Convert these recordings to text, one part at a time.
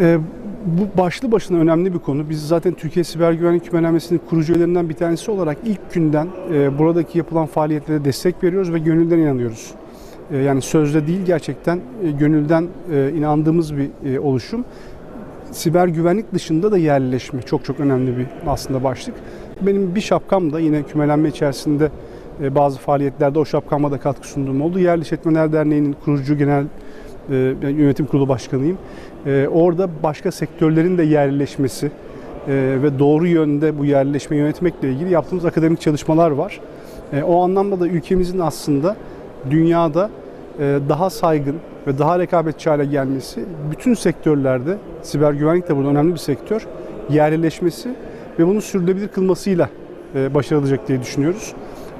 Ee, bu başlı başına önemli bir konu. Biz zaten Türkiye Siber Güvenlik Kümelenmesi'nin kurucu üyelerinden bir tanesi olarak ilk günden e, buradaki yapılan faaliyetlere destek veriyoruz ve gönülden inanıyoruz. E, yani sözde değil gerçekten e, gönülden e, inandığımız bir e, oluşum. Siber güvenlik dışında da yerleşme çok çok önemli bir aslında başlık. Benim bir şapkam da yine kümelenme içerisinde e, bazı faaliyetlerde o şapkama da katkı sunduğum oldu. Yerli Derneği'nin kurucu genel e, yönetim kurulu başkanıyım. E, orada başka sektörlerin de yerleşmesi e, ve doğru yönde bu yerleşme yönetmekle ilgili yaptığımız akademik çalışmalar var. E, o anlamda da ülkemizin aslında dünyada e, daha saygın ve daha rekabetçi hale gelmesi, bütün sektörlerde, siber güvenlik de burada önemli bir sektör, yerleşmesi ve bunu sürdürülebilir kılmasıyla e, başarılacak diye düşünüyoruz.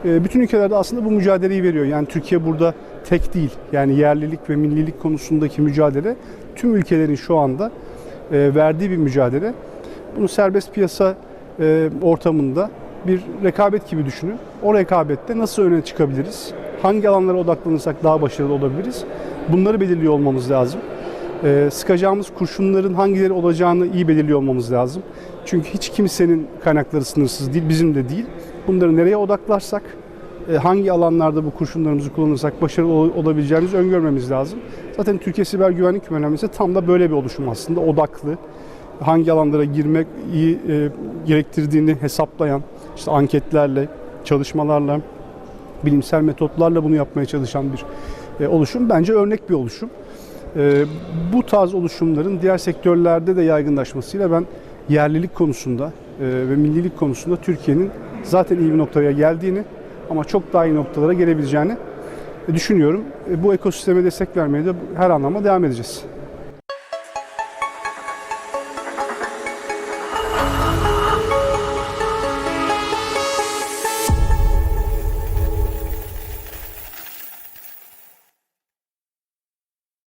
E, Bütün ülkelerde aslında bu mücadeleyi veriyor. Yani Türkiye burada tek değil. Yani yerlilik ve millilik konusundaki mücadele tüm ülkelerin şu anda e, verdiği bir mücadele. Bunu serbest piyasa e, ortamında bir rekabet gibi düşünün. O rekabette nasıl öne çıkabiliriz? Hangi alanlara odaklanırsak daha başarılı olabiliriz? Bunları belirliyor olmamız lazım. E, sıkacağımız kurşunların hangileri olacağını iyi belirliyor olmamız lazım. Çünkü hiç kimsenin kaynakları sınırsız değil, bizim de değil. Bunları nereye odaklarsak, e, hangi alanlarda bu kurşunlarımızı kullanırsak başarılı ol- olabileceğimizi öngörmemiz lazım. Zaten Türkiye Siber Güvenlik Kümelenmesi tam da böyle bir oluşum aslında. Odaklı, hangi alanlara girmek iyi e, gerektirdiğini hesaplayan, işte anketlerle, çalışmalarla, bilimsel metotlarla bunu yapmaya çalışan bir e, oluşum. Bence örnek bir oluşum. E, bu tarz oluşumların diğer sektörlerde de yaygınlaşmasıyla ben yerlilik konusunda e, ve millilik konusunda Türkiye'nin zaten iyi bir noktaya geldiğini ama çok daha iyi noktalara gelebileceğini düşünüyorum. E, Bu ekosisteme destek vermeye de her anlamda devam edeceğiz.